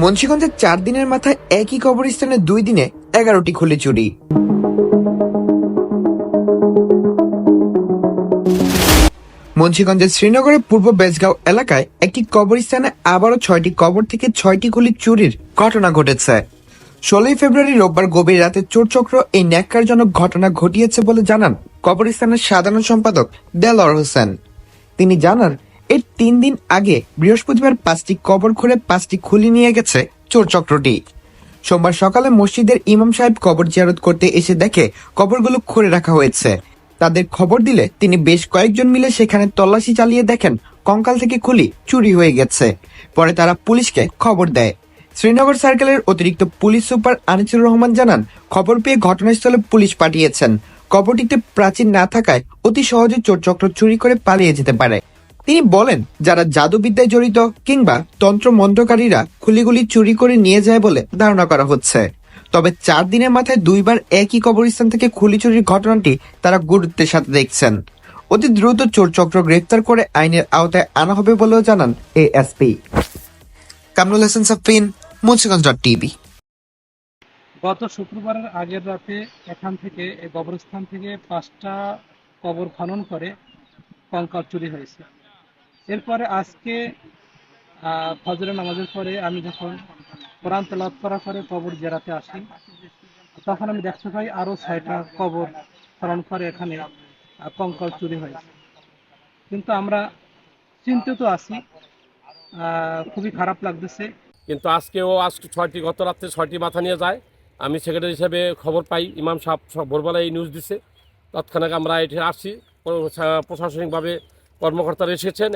মুন্সিগঞ্জের চার দিনের মাথায় একই কবরস্থানে দুই দিনে এগারোটি খুলি চুরি। মুন্সিগঞ্জের শ্রীনগরের পূর্ব বেজগাঁও এলাকায় একটি কবরস্থানে আবারও ছয়টি কবর থেকে ছয়টি খুলি চুরির ঘটনা ঘটেছে। ষোলোই ফেব্রুয়ারি রোববার গভীর রাতে চোরচক্র এই ন্যাক্কারজনক ঘটনা ঘটিয়েছে বলে জানান কবরস্থানের সাধারণ সম্পাদক দেলর হোসেন। তিনি জানান তিন দিন আগে বৃহস্পতিবার পাঁচটি কবর খুলে পাঁচটি খুলি নিয়ে গেছে চোর চক্রটি। সোমবার সকালে মসজিদের ইমাম সাহেব কবর জিয়ারত করতে এসে দেখে কবরগুলো খুলে রাখা হয়েছে। তাদের খবর দিলে তিনি বেশ কয়েকজন মিলে সেখানে তল্লাশি চালিয়ে দেখেন কঙ্কাল থেকে খুলি চুরি হয়ে গেছে। পরে তারা পুলিশকে খবর দেয়। শ্রীনগর সার্কেলের অতিরিক্ত পুলিশ সুপার আনিসুর রহমান জানান, খবর পেয়ে ঘটনাস্থলে পুলিশ পাঠিয়েছেন। কবরটিতে প্রাচীন না থাকায় অতি সহজে চোরচক্র চুরি করে পালিয়ে যেতে পারে। তিনি বলেন, যারা জাদুবিদ্যায় জড়িত কিংবা তন্ত্র মন্ত্রকারীরা খুলিগুলি চুরি করে নিয়ে যায় বলে ধারণা করা হচ্ছে। তবে চার দিনের মাথায় দুইবার একই কবরস্থান থেকে খুলি চুরির ঘটনাটি তারা গুরুত্বের সাথে দেখছেন। অতি দ্রুত চোর চক্র গ্রেফতার করে আইনের আওতায় আনা হবে বলেও জানান ASP. Kamrul Hasan Safin Munshiganj dot TV. গত শুক্রবারের আগের রাতে এখান থেকে এই কবরস্থান থেকে পাঁচটা কবর খনন করে কঙ্কাল চুরি হয়েছে। এরপরে আজকে ফজরের নামাজের পরে আমি যখন কোরআন তেলাওয়াত করার পরে কবর জেরাতে আসি তখন আমি দেখতে পাই আরও ছয়টা কবর খনন করে এখানে আহ, কঙ্কাল চুরি হয়েছে। কিন্তু আমরা চিন্তিত আছি খুবই খারাপ লাগতেছে। কিন্তু আজকেও আজকে ছয়টি গত রাত্রে ছয়টি মাথা নিয়ে যায়। আমি সেক্রেটারি হিসেবে খবর পাই ইমাম সাহেব ভোরবেলায় এই নিউজ দিছে। তৎক্ষণাৎ আমরা এটি আসছি প্রশাসনিকভাবে কর্মকর্তারা এসেছেন।